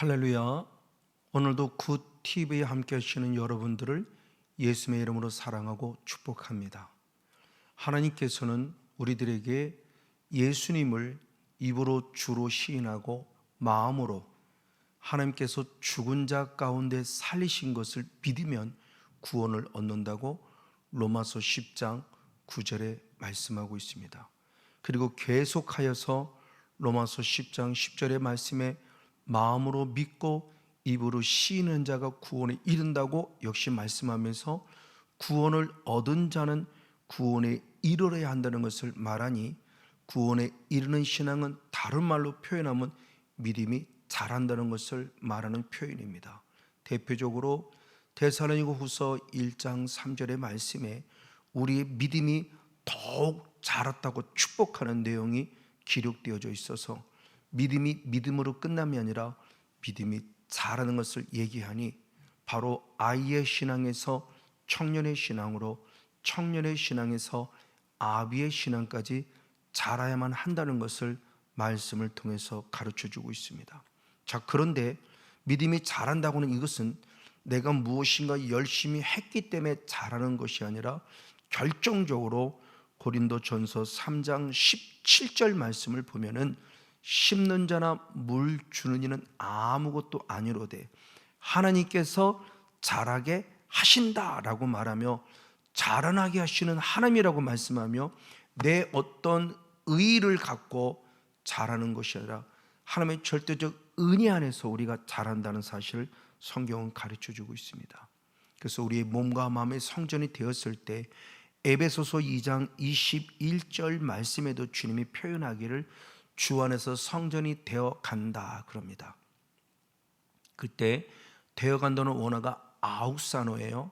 할렐루야. 오늘도 굿 TV에 함께 하시는 여러분들을 예수님의 이름으로 사랑하고 축복합니다. 하나님께서는 우리들에게 예수님을 입으로 주로 시인하고 마음으로 하나님께서 죽은 자 가운데 살리신 것을 믿으면 구원을 얻는다고 로마서 10장 9절에 말씀하고 있습니다. 그리고 계속하여서 로마서 10장 10절의 말씀에 마음으로 믿고 입으로 시인한 자가 구원에 이른다고 역시 말씀하면서 구원을 얻은 자는 구원에 이르러야 한다는 것을 말하니 구원에 이르는 신앙은 다른 말로 표현하면 믿음이 잘한다는 것을 말하는 표현입니다. 대표적으로 데살로니가 후서 1장 3절의 말씀에 우리의 믿음이 더욱 자랐다고 축복하는 내용이 기록되어져 있어서 믿음이 믿음으로 끝남이 아니라 믿음이 자라는 것을 얘기하니 바로 아이의 신앙에서 청년의 신앙으로 청년의 신앙에서 아비의 신앙까지 자라야만 한다는 것을 말씀을 통해서 가르쳐 주고 있습니다. 자, 그런데 믿음이 자란다고는 이것은 내가 무엇인가 열심히 했기 때문에 자라는 것이 아니라 결정적으로 고린도 전서 3장 17절 말씀을 보면은 심는 자나 물 주는 이는 아무것도 아니로되 하나님께서 자라게 하신다라고 말하며 자라나게 하시는 하나님이라고 말씀하며 내 어떤 의의를 갖고 자라는 것이 아니라 하나님의 절대적 은혜 안에서 우리가 자란다는 사실을 성경은 가르쳐 주고 있습니다. 그래서 우리의 몸과 마음의 성전이 되었을 때 에베소서 2장 21절 말씀에도 주님이 표현하기를 주 안에서 성전이 되어 간다 그럽니다. 그때 되어 간다는 원어가 아욱사노예요.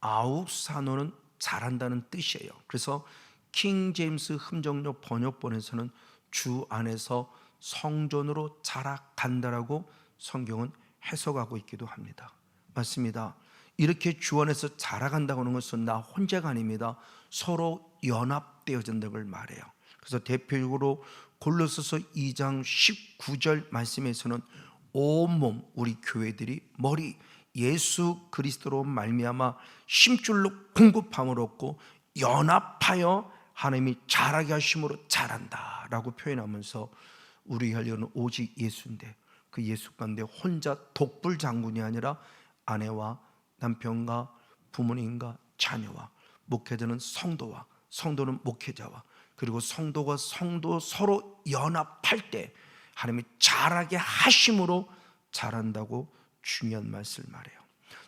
아욱사노는 잘한다는 뜻이에요. 그래서 킹 제임스 흠정료 번역본에서는 주 안에서 성전으로 자라간다라고 성경은 해석하고 있기도 합니다. 맞습니다. 이렇게 주 안에서 자라간다고 하는 것은 나 혼자가 아닙니다. 서로 연합되어진다는 걸 말해요. 그래서 대표적으로 골로새서 2장 19절 말씀에서는 온몸 우리 교회들이 머리 예수 그리스도로 말미암아 심줄로 공급함을 얻고 연합하여 하나님이 자라게 하심으로 자란다라고 표현하면서 우리 혈려는 오직 예수인데 그 예수 가운데 혼자 독불 장군이 아니라 아내와 남편과 부모님과 자녀와 목회자는 성도와 성도는 목회자와 그리고 성도가 성도 서로 연합할 때 하나님이 잘하게 하심으로 잘한다고 중요한 말씀을 말해요.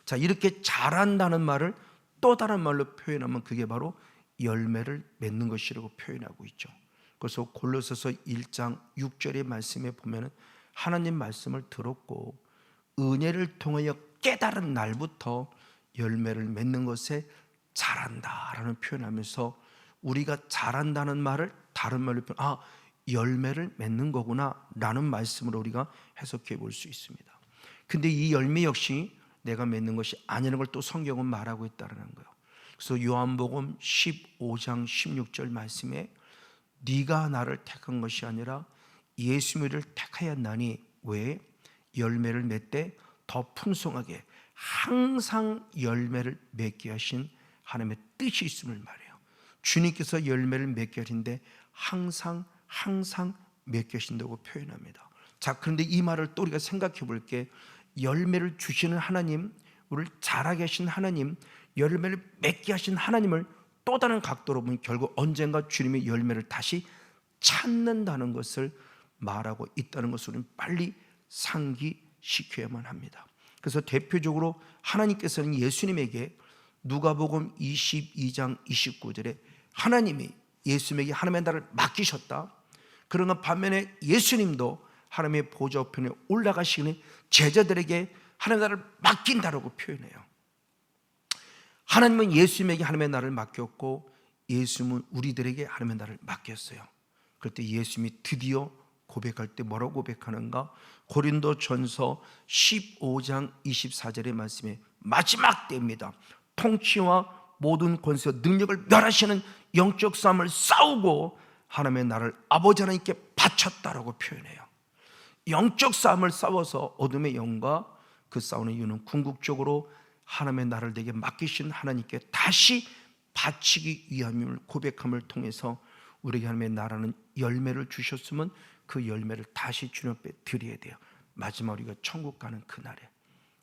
자, 이렇게 잘한다는 말을 또 다른 말로 표현하면 그게 바로 열매를 맺는 것이라고 표현하고 있죠. 그래서 골로새서 1장 6절의 말씀에 보면은 하나님 말씀을 들었고 은혜를 통하여 깨달은 날부터 열매를 맺는 것에 잘한다라는 표현하면서 우리가 잘한다는 말을 다른 말로 표현 아 열매를 맺는 거구나 라는 말씀으로 우리가 해석해 볼 수 있습니다. 근데 이 열매 역시 내가 맺는 것이 아니라는 걸 또 성경은 말하고 있다는 거예요. 그래서 요한복음 15장 16절 말씀에 네가 나를 택한 것이 아니라 예수님을 택하였나니 왜 열매를 맺되 더 풍성하게 항상 열매를 맺게 하신 하나님의 뜻이 있음을 말해요. 주님께서 열매를 맺게 하신데 항상 항상 맺게 하신다고 표현합니다. 자, 그런데 이 말을 또 우리가 생각해 볼게 열매를 주시는 하나님, 우리를 자라게 하신 하나님, 열매를 맺게 하신 하나님을 또 다른 각도로 보면 결국 언젠가 주님의 열매를 다시 찾는다는 것을 말하고 있다는 것을 우리는 빨리 상기시켜야만 합니다. 그래서 대표적으로 하나님께서는 예수님에게 누가복음 22장 29절에 하나님이 예수님에게 하나님의 나라를 맡기셨다. 그러나 반면에 예수님도 하나님의 보좌 편에 올라가시니 제자들에게 하나님의 나라를 맡긴다라고 표현해요. 하나님은 예수님에게 하나님의 나라를 맡겼고 예수님은 우리들에게 하나님의 나라를 맡겼어요. 그럴 때 예수님이 드디어 고백할 때 뭐라고 고백하는가? 고린도 전서 15장 24절의 말씀에 마지막 때입니다. 통치와 모든 권세 능력을 멸하시는 영적 싸움을 싸우고 하나님의 나를 아버지 하나님께 바쳤다라고 표현해요. 영적 싸움을 싸워서 어둠의 영과 그 싸우는 이유는 궁극적으로 하나님의 나를 내게 맡기신 하나님께 다시 바치기 위함을 고백함을 통해서 우리에게 하나님의 나라는 열매를 주셨으면 그 열매를 다시 주님 앞에 드려야 돼요. 마지막 우리가 천국 가는 그날에.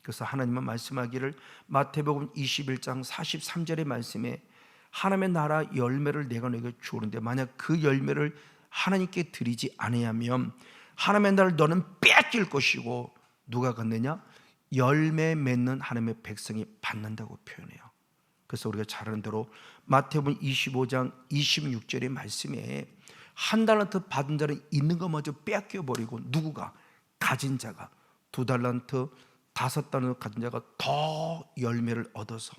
그래서 하나님은 말씀하기를 마태복음 21장 43절의 말씀에 하나님의 나라 열매를 내가 너에게 주는데 만약 그 열매를 하나님께 드리지 아니하면 하나님의 나라를 너는 빼앗길 것이고 누가 갖느냐 열매 맺는 하나님의 백성이 받는다고 표현해요. 그래서 우리가 잘 아는 대로 마태복음 25장 26절의 말씀에 한 달란트 받은 자는 있는 것마저 빼앗겨 버리고 누구가 가진 자가 두 달란트 다섯 달란트 가진 자가 더 열매를 얻어서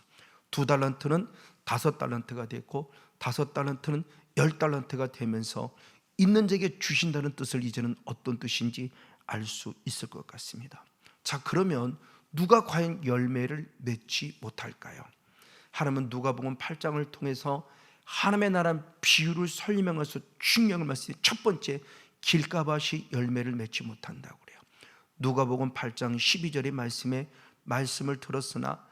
두 달란트는 다섯 달란트가 됐고 다섯 달란트는 열 달란트가 되면서 있는 자에게 주신다는 뜻을 이제는 어떤 뜻인지 알 수 있을 것 같습니다. 자 그러면 누가 과연 열매를 맺지 못할까요? 하나님은 누가복음 8장을 통해서 하나님의 나라 비유를 설명해서 중요한 말씀이 첫 번째 길가밭이 열매를 맺지 못한다고. 누가복음 8장 12절의 말씀에 말씀을 들었으나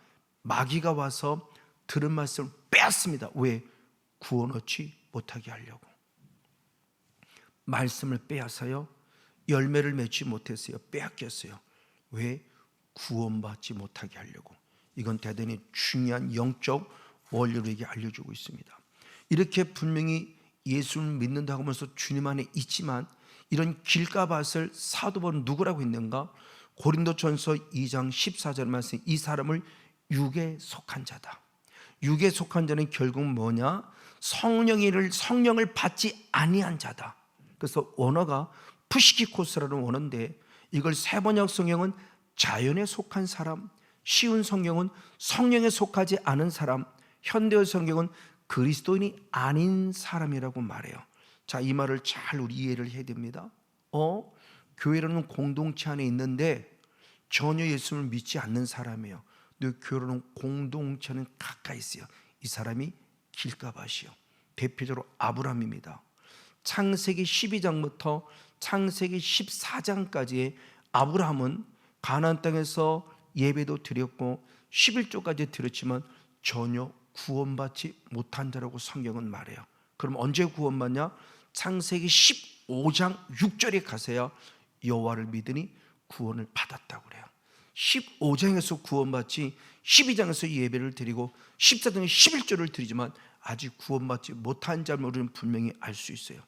마귀가 와서 들은 말씀을 빼앗습니다. 왜? 구원 얻지 못하게 하려고. 말씀을 빼앗아요. 열매를 맺지 못했어요. 빼앗겼어요. 왜? 구원받지 못하게 하려고. 이건 대단히 중요한 영적 원리를 알려주고 있습니다. 이렇게 분명히 예수를 믿는다고 하면서 주님 안에 있지만 이런 길가밭을 사도벌은 누구라고 했는가? 고린도전서 2장 14절 말씀 이 사람을 육에 속한 자다. 육에 속한 자는 결국 뭐냐? 성령이를 성령을 받지 아니한 자다. 그래서 원어가 푸시키코스라는 원어인데 이걸 세번역 성경은 자연에 속한 사람, 쉬운 성경은 성령에 속하지 않은 사람, 현대어 성경은 그리스도인이 아닌 사람이라고 말해요. 자, 이 말을 잘 우리 이해를 해야 됩니다. 어? 교회라는 공동체 안에 있는데 전혀 예수를 믿지 않는 사람이에요. 너 교회라는 공동체는 가까이 있어요. 이 사람이 길가밭이요. 대표적으로 아브라함입니다. 창세기 12장부터 창세기 14장까지의 아브라함은 가나안 땅에서 예배도 드렸고 11조까지 드렸지만 전혀 구원받지 못한 자라고 성경은 말해요. 그럼 언제 구원받냐? 창세기 15장 6절에 가세요. 여호와를 믿으니 구원을 받았다고 그래요. 15장에서 구원받지 12장에서 예배를 드리고 14장에 11조를 드리지만 아직 구원받지 못한 자를 우리는 분명히 알 수 있어요.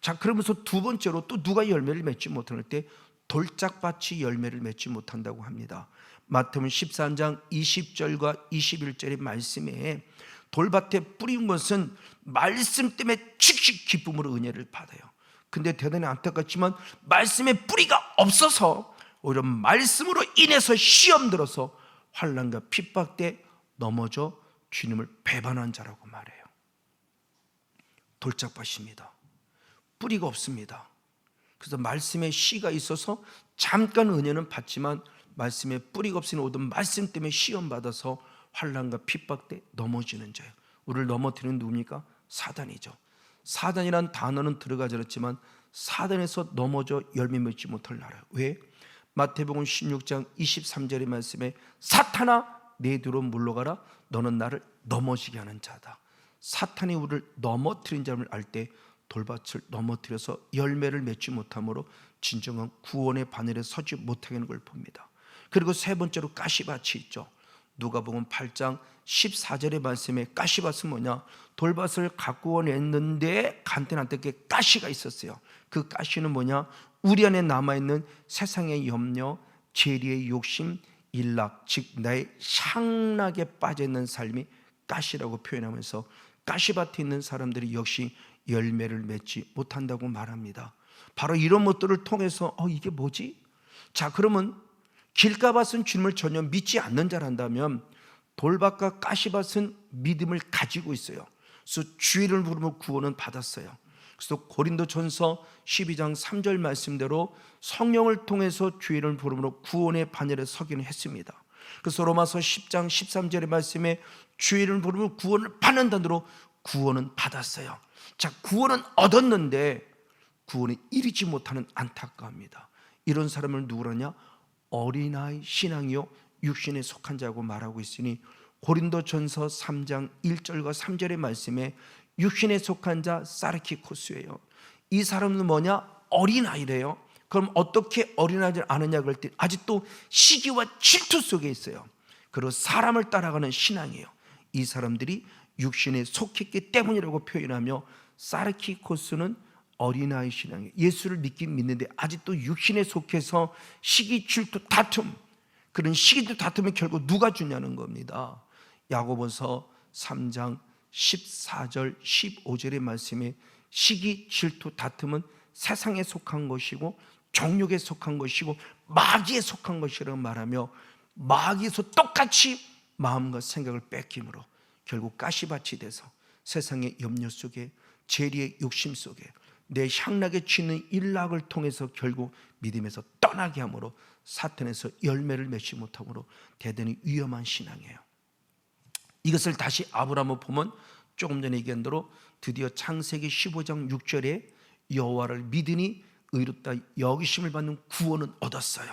자, 그러면서 두 번째로 또 누가 열매를 맺지 못할 때 돌짝밭이 열매를 맺지 못한다고 합니다. 마태복음 13장 20절과 21절의 말씀에 돌밭에 뿌린 것은 말씀 때문에 즉시 기쁨으로 은혜를 받아요. 근데 대단히 안타깝지만 말씀의 뿌리가 없어서 오히려 말씀으로 인해서 시험 들어서 환란과 핍박 때 넘어져 주님을 배반한 자라고 말해요. 돌짝밭입니다. 뿌리가 없습니다. 그래서 말씀에 씨가 있어서 잠깐 은혜는 받지만 말씀에 뿌리가 없으니 오든 말씀 때문에 시험 받아서 환란과 핍박 때 넘어지는 자예요. 우리를 넘어뜨리는 누굽니까? 사단이죠. 사단이란 단어는 들어가지 않았지만 사단에서 넘어져 열매 맺지 못할 나라. 왜? 마태복음 16장 23절의 말씀에 사탄아 내 뒤로 물러가라 너는 나를 넘어지게 하는 자다. 사탄이 우리를 넘어뜨린 자를 알 때 돌밭을 넘어뜨려서 열매를 맺지 못함으로 진정한 구원의 바늘에 서지 못하게 하는 걸 봅니다. 그리고 세 번째로 가시밭이 있죠. 누가 보면 8장 14절의 말씀에 가시밭은 뭐냐? 돌밭을 갖고 냈는데 간단한테 가시가 있었어요. 그 가시는 뭐냐? 우리 안에 남아 있는 세상의 염려, 재리의 욕심, 일락, 즉 나의 향락에 빠져 있는 삶이 가시라고 표현하면서 가시밭에 있는 사람들이 역시 열매를 맺지 못한다고 말합니다. 바로 이런 것들을 통해서 어 이게 뭐지? 자 그러면 길가밭은 주님을 전혀 믿지 않는 자란다면 돌밭과 가시밭은 믿음을 가지고 있어요. 그래서 주의를 부르며 구원은 받았어요. 그래서 고린도 전서 12장 3절 말씀대로 성령을 통해서 주의를 부르므로 구원의 반열에 서기는 했습니다. 그래서 로마서 10장 13절의 말씀에 주의를 부르며 구원을 받는다로 구원은 받았어요. 자, 구원은 얻었는데 구원에 이르지 못하는 안타까움입니다. 이런 사람을 누구라냐? 어린아이 신앙이요 육신에 속한 자고 말하고 있으니 고린도전서 3장 1절과 3절의 말씀에 육신에 속한 자 사르키코스예요. 이 사람은 뭐냐? 어린아이래요. 그럼 어떻게 어린아이를 아느냐 그럴 때 아직도 시기와 질투 속에 있어요. 그리고 사람을 따라가는 신앙이에요. 이 사람들이 육신에 속했기 때문이라고 표현하며 사르키코스는 어린아이 신앙이에요. 예수를 믿긴 믿는데 아직도 육신에 속해서 시기, 질투, 다툼 그런 시기도 다툼이 결국 누가 주냐는 겁니다. 야고보서 3장 14절 15절의 말씀에 시기, 질투, 다툼은 세상에 속한 것이고 정욕에 속한 것이고 마귀에 속한 것이라고 말하며 마귀에서 똑같이 마음과 생각을 뺏김으로 결국 가시밭이 돼서 세상의 염려 속에 재리의 욕심 속에 내 향락에 쥐는 일락을 통해서 결국 믿음에서 떠나게 함으로 사탄에서 열매를 맺지 못함으로 대단히 위험한 신앙이에요. 이것을 다시 아브라함을 보면 조금 전에 얘기한 대로 드디어 창세기 15장 6절에 여호와를 믿으니 의롭다 여기심을 받는 구원은 얻었어요.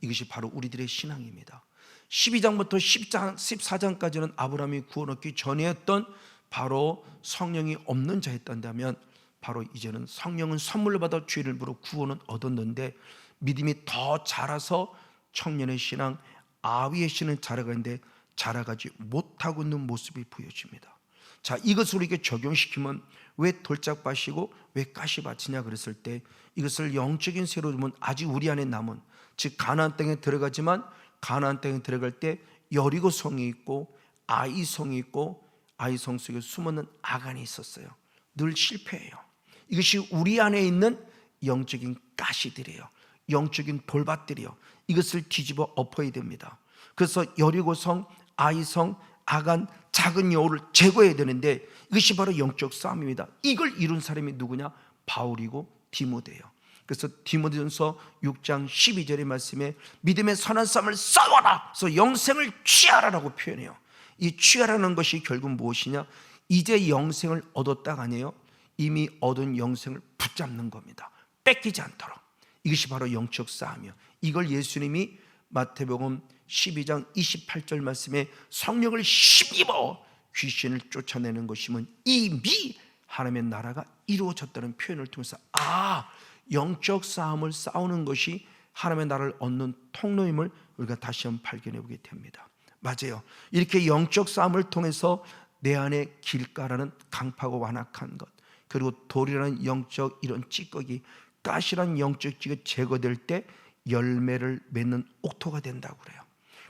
이것이 바로 우리들의 신앙입니다. 12장부터 10장, 14장까지는 아브라함이 구원 얻기 전에 했던 바로 성령이 없는 자였단다면 바로 이제는 성령은 선물로 받아 죄를 물어 구원은 얻었는데 믿음이 더 자라서 청년의 신앙, 아위의 신은 자라가는데 자라가지 못하고 있는 모습이 보여집니다. 자, 이것을 우리에게 적용시키면 왜 돌짝밭이고 왜 가시밭이냐 그랬을 때 이것을 영적인 세로 보면 아직 우리 안에 남은 즉 가나안 땅에 들어가지만 가나안 땅에 들어갈 때 여리고 성이 있고 아이 성이 있고 아이 성 속에 숨어는 아간이 있었어요. 늘 실패해요. 이것이 우리 안에 있는 영적인 가시들이에요. 영적인 돌밭들이요. 이것을 뒤집어 엎어야 됩니다. 그래서 여리고성, 아이성, 아간, 작은 여우를 제거해야 되는데 이것이 바로 영적 싸움입니다. 이걸 이룬 사람이 누구냐? 바울이고 디모데예요. 그래서 디모데전서 6장 12절의 말씀에 믿음의 선한 싸움을 싸워라. 그래서 영생을 취하라라고 표현해요. 이 취하라는 것이 결국 무엇이냐? 이제 영생을 얻었다가 아니에요. 이미 얻은 영생을 붙잡는 겁니다. 뺏기지 않도록. 이것이 바로 영적 싸움이요. 이걸 예수님이 마태복음 12장 28절 말씀에 성령을 힘입어 귀신을 쫓아내는 것이면 이미 하나님의 나라가 이루어졌다는 표현을 통해서 아 영적 싸움을 싸우는 것이 하나님의 나라를 얻는 통로임을 우리가 다시 한번 발견해 보게 됩니다. 맞아요. 이렇게 영적 싸움을 통해서 내 안에 길가라는 강파고 완악한 것 그리고 돌이라는 영적 이런 찌꺼기 가시라는 영적 찌꺼기 제거될 때 열매를 맺는 옥토가 된다고 그래요.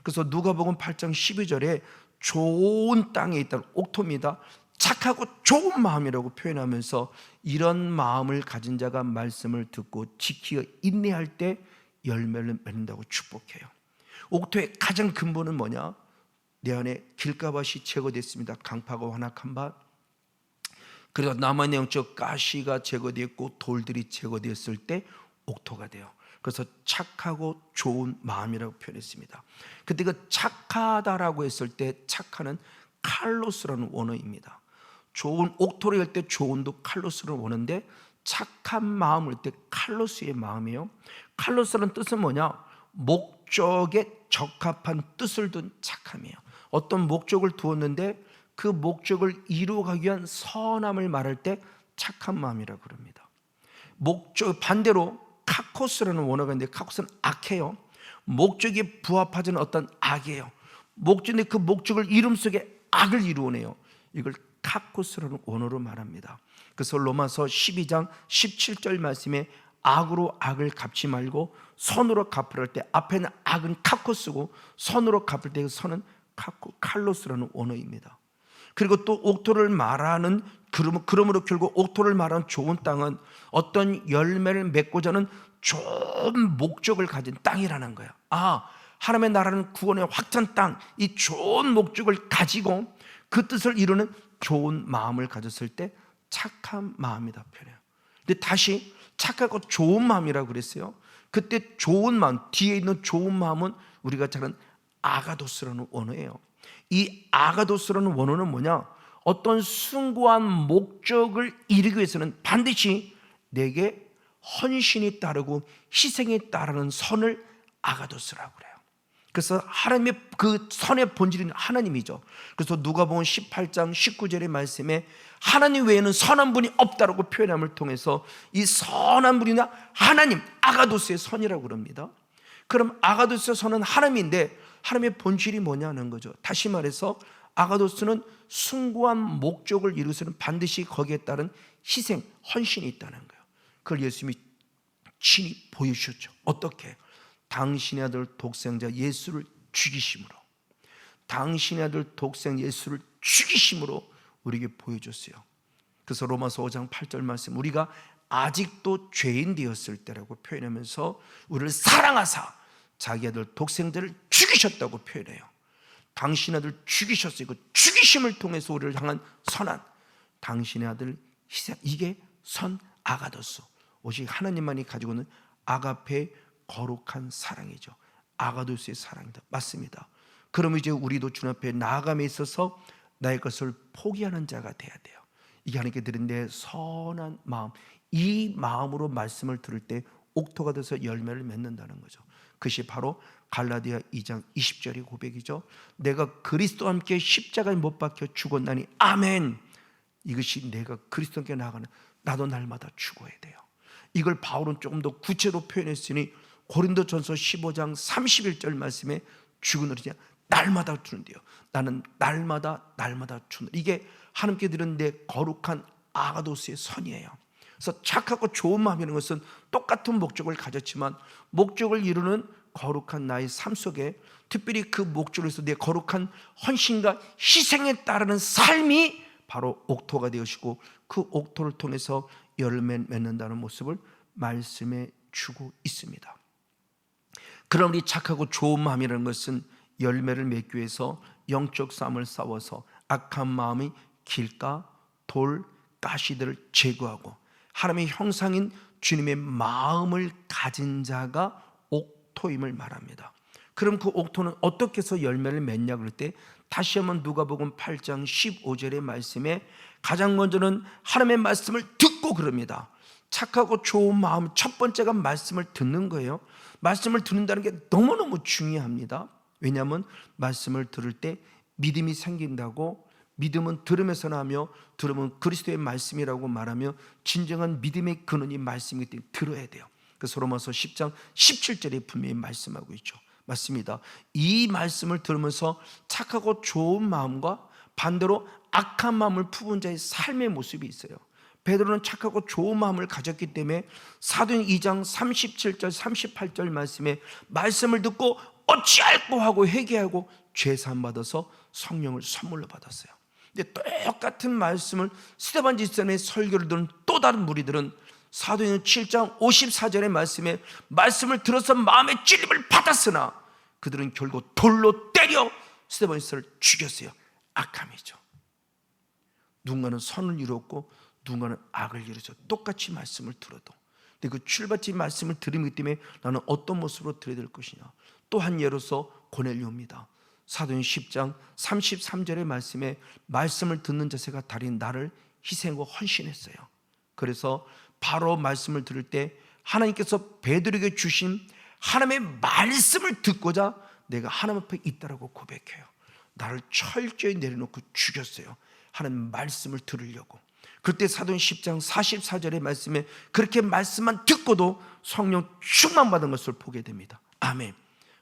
그래서 누가복음 8장 12절에 좋은 땅에 있다는 옥토입니다. 착하고 좋은 마음이라고 표현하면서 이런 마음을 가진 자가 말씀을 듣고 지키어 인내할 때 열매를 맺는다고 축복해요. 옥토의 가장 근본은 뭐냐? 내 안에 길가밭이 제거됐습니다. 강파가 완악한 밭. 그리고 남한 영적 가시가 제거되었고 돌들이 제거되었을 때 옥토가 돼요. 그래서 착하고 좋은 마음이라고 표현했습니다. 그때 그 착하다라고 했을 때 착하는 칼로스라는 원어입니다. 좋은 옥토를 할 때 좋은도 칼로스를 원하는데 착한 마음을 때 칼로스의 마음이에요. 칼로스라는 뜻은 뭐냐? 목적에 적합한 뜻을 둔 착함이에요. 어떤 목적을 두었는데 그 목적을 이루어가기 위한 선함을 말할 때 착한 마음이라고 그럽니다. 목적 반대로 카코스라는 원어가 있는데 카코스는 악해요. 목적에 부합하지 않은 어떤 악이에요. 목적인데 그 목적을 이름 속에 악을 이루어내요. 이걸 카코스라는 원어로 말합니다. 그래서 로마서 12장 17절 말씀에 악으로 악을 갚지 말고 선으로 갚으라 때 앞에는 악은 카코스고 선으로 갚을 때그 선은 카코, 칼로스라는 원어입니다. 그리고 또 옥토를 말하는 그러므로 결국 옥토를 말하는 좋은 땅은 어떤 열매를 맺고자 하는 좋은 목적을 가진 땅이라는 거야. 아, 하나님의 나라는 구원의 확장 땅, 이 좋은 목적을 가지고 그 뜻을 이루는 좋은 마음을 가졌을 때 착한 마음이다 표현해요. 근데 다시 착하고 좋은 마음이라고 그랬어요. 그때 좋은 마음, 뒤에 있는 좋은 마음은 우리가 잘 아는 아가도스라는 원어예요. 이 아가도스라는 원어는 뭐냐? 어떤 숭고한 목적을 이루기 위해서는 반드시 내게 헌신이 따르고 희생이 따르는 선을 아가도스라고 그래요. 그래서 하나님의 그 선의 본질은 하나님이죠. 그래서 누가복음 18장 19절의 말씀에 하나님 외에는 선한 분이 없다라고 표현함을 통해서 이 선한 분이나 하나님 아가도스의 선이라고 그럽니다. 그럼 아가도스의 선은 하나님인데 하나님의 본질이 뭐냐는 거죠. 다시 말해서 아가도스는 숭고한 목적을 이루서는 반드시 거기에 따른 희생, 헌신이 있다는 거예요. 그걸 예수님이 친히 보여주셨죠. 어떻게? 당신의 아들 독생자 예수를 죽이심으로 당신의 아들 독생 예수를 죽이심으로 우리에게 보여줬어요. 그래서 로마서 5장 8절 말씀 우리가 아직도 죄인 되었을 때라고 표현하면서 우리를 사랑하사 자기 아들 독생자를 죽이셨다고 표현해요. 당신 아들 죽이셨어요. 그 죽이심을 통해서 우리를 향한 선한 당신의 아들 희생 이게 선 아가더스 오직 하나님만이 가지고 있는 아가페 거룩한 사랑이죠. 아가도스의 사랑이다. 맞습니다. 그럼 이제 우리도 주 앞에 나아감에 있어서 나의 것을 포기하는 자가 돼야 돼요. 이게 하나님께 드린 내 선한 마음. 이 마음으로 말씀을 들을 때 옥토가 돼서 열매를 맺는다는 거죠. 그것이 바로 갈라디아 2장 20절의 고백이죠. 내가 그리스도와 함께 십자가에 못 박혀 죽었나니 아멘. 이것이 내가 그리스도와 함께 나가는 나도 날마다 죽어야 돼요. 이걸 바울은 조금 더 구체로 표현했으니 고린도전서 15장 31절 말씀에 죽은 어리냐 날마다 주는데요. 나는 날마다 날마다 주는 이게 하나님께 드린 내 거룩한 아가도스의 선이에요. 그래서 착하고 좋은 마음이라는 것은 똑같은 목적을 가졌지만 목적을 이루는 거룩한 나의 삶 속에 특별히 그 목적을 위해서 내 거룩한 헌신과 희생에 따르는 삶이 바로 옥토가 되어시고 그 옥토를 통해서 열매 맺는다는 모습을 말씀해 주고 있습니다. 그럼 우리 착하고 좋은 마음이라는 것은 열매를 맺기 위해서 영적 싸움을 싸워서 악한 마음이 길가, 돌, 가시들을 제거하고 하나님의 형상인 주님의 마음을 가진 자가 옥토임을 말합니다. 그럼 그 옥토는 어떻게 해서 열매를 맺냐 그럴 때 다시 한번 누가복음 8장 15절의 말씀에 가장 먼저는 하나님의 말씀을 듣고 그럽니다. 착하고 좋은 마음 첫 번째가 말씀을 듣는 거예요. 말씀을 듣는다는 게 너무너무 중요합니다. 왜냐하면 말씀을 들을 때 믿음이 생긴다고 믿음은 들으면서 나며 들으면 그리스도의 말씀이라고 말하며 진정한 믿음의 근원이 말씀이기 때문에 들어야 돼요. 그래서 로마서 10장 17절에 분명히 말씀하고 있죠. 맞습니다. 이 말씀을 들으면서 착하고 좋은 마음과 반대로 악한 마음을 품은 자의 삶의 모습이 있어요. 베드로는 착하고 좋은 마음을 가졌기 때문에 사도행 2장 37절 38절 말씀에 말씀을 듣고 어찌할꼬 하고 회개하고 죄 사함 받아서 성령을 선물로 받았어요. 근데 똑같은 말씀을 스테반 지사님의 설교를 들은 또 다른 무리들은 사도행 7장 54절의 말씀에 말씀을 들어서 마음의 찔림을 받았으나 그들은 결국 돌로 때려 스테반 지사를 죽였어요. 악함이죠. 누군가는 선을 이뤘고 누군가는 악을 이루죠. 똑같이 말씀을 들어도. 근데 그 출발지 말씀을 들으기 때문에 나는 어떤 모습으로 들어야 될 것이냐. 또 한 예로서 고넬료입니다. 사도행 10장 33절의 말씀에 말씀을 듣는 자세가 달인 나를 희생하고 헌신했어요. 그래서 바로 말씀을 들을 때 하나님께서 베드로에게 주신 하나님의 말씀을 듣고자 내가 하나님 앞에 있다라고 고백해요. 나를 철저히 내려놓고 죽였어요. 하나님 말씀을 들으려고. 그때 사도행 10장 44절의 말씀에 그렇게 말씀만 듣고도 성령 충만 받은 것을 보게 됩니다. 아멘.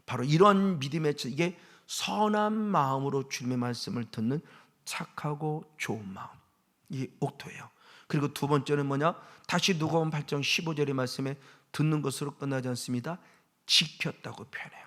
바로 이런 믿음의 이게 선한 마음으로 주님의 말씀을 듣는 착하고 좋은 마음. 이게 옥토예요. 그리고 두 번째는 뭐냐? 다시 누가복음 8장 15절의 말씀에 듣는 것으로 끝나지 않습니다. 지켰다고 표현해요.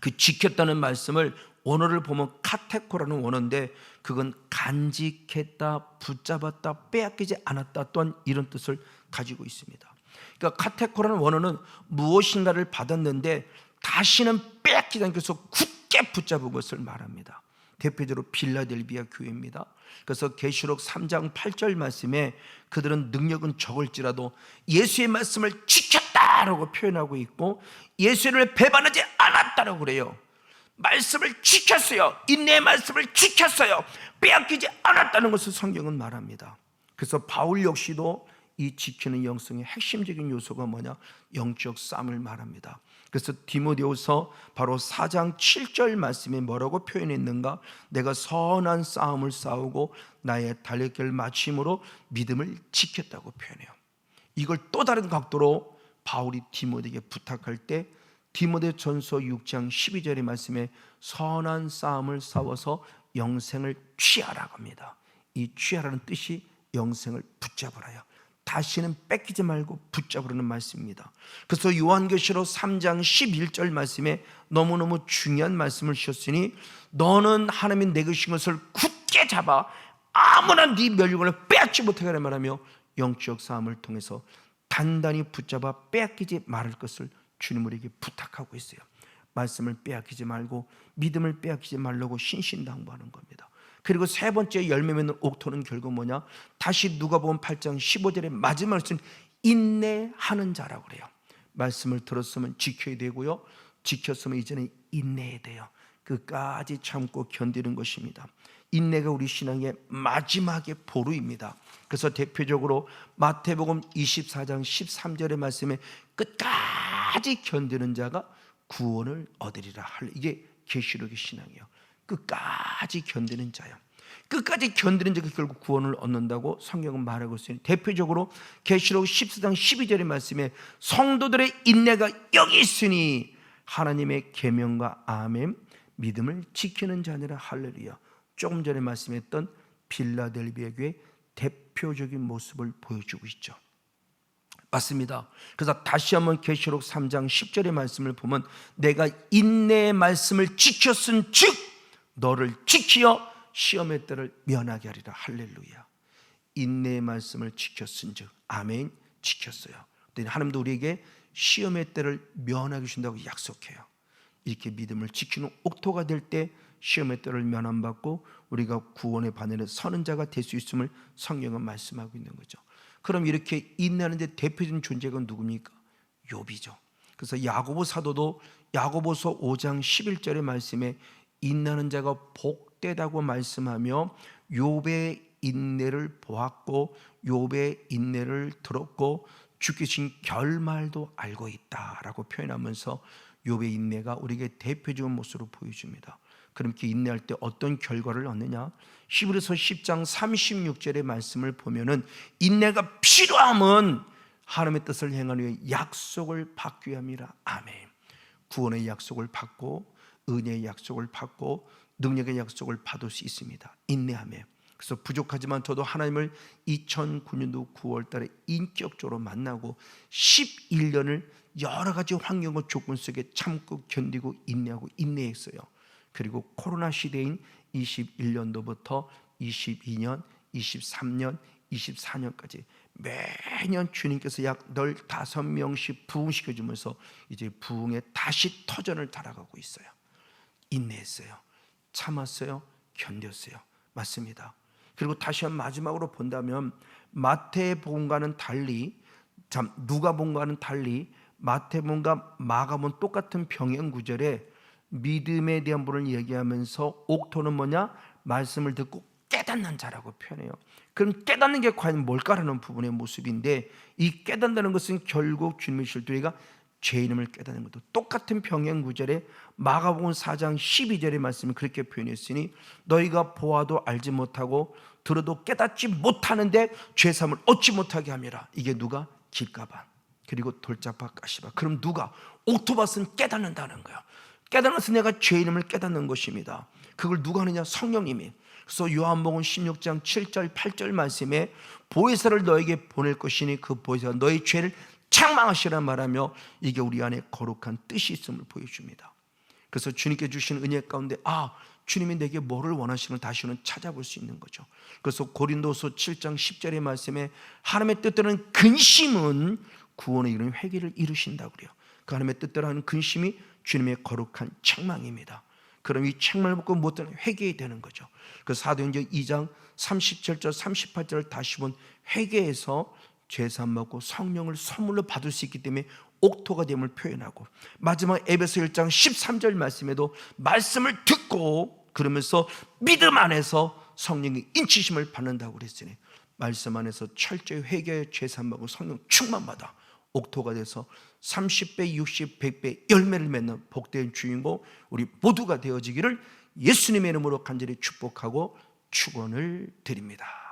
그 지켰다는 말씀을 원어를 보면 카테코라는 원어인데 그건 간직했다, 붙잡았다, 빼앗기지 않았다 또한 이런 뜻을 가지고 있습니다. 그러니까 카테코라는 원어는 무엇인가를 받았는데 다시는 빼앗기지 위해서 굳 게 붙잡은 것을 말합니다. 대표적으로 빌라델비아 교회입니다. 그래서 계시록 3장 8절 말씀에 그들은 능력은 적을지라도 예수의 말씀을 지켰다라고 표현하고 있고 예수를 배반하지 않았다라고 그래요. 말씀을 지켰어요. 인내의 말씀을 지켰어요. 빼앗기지 않았다는 것을 성경은 말합니다. 그래서 바울 역시도 이 지키는 영성의 핵심적인 요소가 뭐냐? 영적 싸움을 말합니다. 그래서 디모데후서 바로 4장 7절 말씀에 뭐라고 표현했는가? 내가 선한 싸움을 싸우고 나의 달력결 마침으로 믿음을 지켰다고 표현해요. 이걸 또 다른 각도로 바울이 디모데에게 부탁할 때 디모데 전서 6장 12절의 말씀에 선한 싸움을 싸워서 영생을 취하라고 합니다. 이 취하라는 뜻이 영생을 붙잡으라요. 다시는 뺏기지 말고 붙잡으라는 말씀입니다. 그래서 요한계시록 3장 11절 말씀에 너무너무 중요한 말씀을 주셨으니 너는 하나님이 내 것인 것을 굳게 잡아 아무나 네 멸류관을 빼앗지 못하게 하라 말하며 영적 싸움을 통해서 단단히 붙잡아 빼앗기지 말을 것을 주님 우리에게 부탁하고 있어요. 말씀을 빼앗기지 말고 믿음을 빼앗기지 말라고 신신당부하는 겁니다. 그리고 세 번째 열매 맺는 옥토는 결국 뭐냐? 다시 누가 보면 8장 15절의 마지막 말씀 인내하는 자라고 그래요. 말씀을 들었으면 지켜야 되고요. 지켰으면 이제는 인내해야 돼요. 끝까지 참고 견디는 것입니다. 인내가 우리 신앙의 마지막의 보루입니다. 그래서 대표적으로 마태복음 24장 13절의 말씀에 끝까지 견디는 자가 구원을 얻으리라 할 이게 계시록의 신앙이에요. 끝까지 견디는 자요. 끝까지 견디는 자가 결국 구원을 얻는다고 성경은 말하고 있으니 대표적으로 계시록 14장 12절의 말씀에 성도들의 인내가 여기 있으니 하나님의 계명과 아멘 믿음을 지키는 자니라 할렐루야. 조금 전에 말씀했던 빌라델비아 교회 대표적인 모습을 보여주고 있죠. 맞습니다. 그래서 다시 한번 계시록 3장 10절의 말씀을 보면 내가 인내의 말씀을 지켰은 즉 너를 지키어 시험의 때를 면하게 하리라 할렐루야. 인내의 말씀을 지켰은 즉 아멘 지켰어요. 하나님도 우리에게 시험의 때를 면하게 주신다고 약속해요. 이렇게 믿음을 지키는 옥토가 될 때 시험의 때를 면함받고 우리가 구원의 바늘에 서는 자가 될 수 있음을 성경은 말씀하고 있는 거죠. 그럼 이렇게 인내하는데 대표적인 존재가 누굽니까? 욥이죠. 그래서 야고보 사도도 야고보서 5장 11절의 말씀에 인내하는 자가 복되다고 말씀하며 욥의 인내를 보았고 욥의 인내를 들었고 죽게 신 결말도 알고 있다라고 표현하면서 욥의 인내가 우리에게 대표적인 모습으로 보여줍니다. 그럼 이렇게 인내할 때 어떤 결과를 얻느냐? 히브리서 10장 36절의 말씀을 보면은 인내가 필요함은 하나님의 뜻을 행하는 약속을 받기 위함이라. 아멘. 구원의 약속을 받고 은혜의 약속을 받고 능력의 약속을 받을 수 있습니다. 인내함에. 그래서 부족하지만 저도 하나님을 2009년도 9월 달에 인격적으로 만나고 11년을 여러 가지 환경과 조건 속에 참고 견디고 인내하고 인내했어요. 그리고 코로나 시대인 21년도부터 22년, 23년, 24년까지 매년 주님께서 약 15명씩 부흥시켜 주면서 이제 부흥의 다시 터전을 달아가고 있어요. 인내했어요. 참았어요. 견뎠어요. 맞습니다. 그리고 다시 한 마지막으로 본다면 마태복음과는 달리 참 누가복음과는 달리 마태복음과 마가복음 똑같은 병행 구절에 믿음에 대한 분을 얘기하면서 옥토는 뭐냐? 말씀을 듣고 깨닫는 자라고 표현해요. 그럼 깨닫는 게 과연 뭘까라는 부분의 모습인데 이 깨닫는 것은 결국 주님의 실도리가 죄인임을 깨닫는 것도 똑같은 병행 구절에 마가복음 4장 12절의 말씀이 그렇게 표현했으니 너희가 보아도 알지 못하고 들어도 깨닫지 못하는데 죄삼을 얻지 못하게 함이라 이게 누가 길가반 그리고 돌자파 가시바 그럼 누가 옥토밭은 깨닫는다는 거야 깨달아서 내가 죄인임을 깨닫는 것입니다. 그걸 누가 하느냐? 성령님이. 그래서 요한복음 16장 7절 8절 말씀에 보혜사를 너에게 보낼 것이니 그 보혜사가 너의 죄를 책망하시라 말하며 이게 우리 안에 거룩한 뜻이 있음을 보여줍니다. 그래서 주님께 주신 은혜 가운데 아 주님이 내게 뭐를 원하시는 다시는 찾아볼 수 있는 거죠. 그래서 고린도서 7장 10절의 말씀에 하나님의 뜻대로는 근심은 구원의 이른 회개를 이루신다 그래요. 그 하나님의 뜻대로 하는 근심이 주님의 거룩한 책망입니다. 그럼 이 책망을 먹고 못하는 회개해야 되는 거죠. 그 사도행전 2장 37절 38절을 다시 본 회개해서 죄산 먹고 성령을 선물로 받을 수 있기 때문에 옥토가 됨을 표현하고 마지막 에베소 1장 13절 말씀에도 말씀을 듣고 그러면서 믿음 안에서 성령의 인치심을 받는다고 그랬으니 말씀 안에서 철저히 회개의 죄산 받고 성령 충만 받아 옥토가 돼서 30배, 60, 100배 열매를 맺는 복된 주인공 우리 모두가 되어지기를 예수님의 이름으로 간절히 축복하고 축원을 드립니다.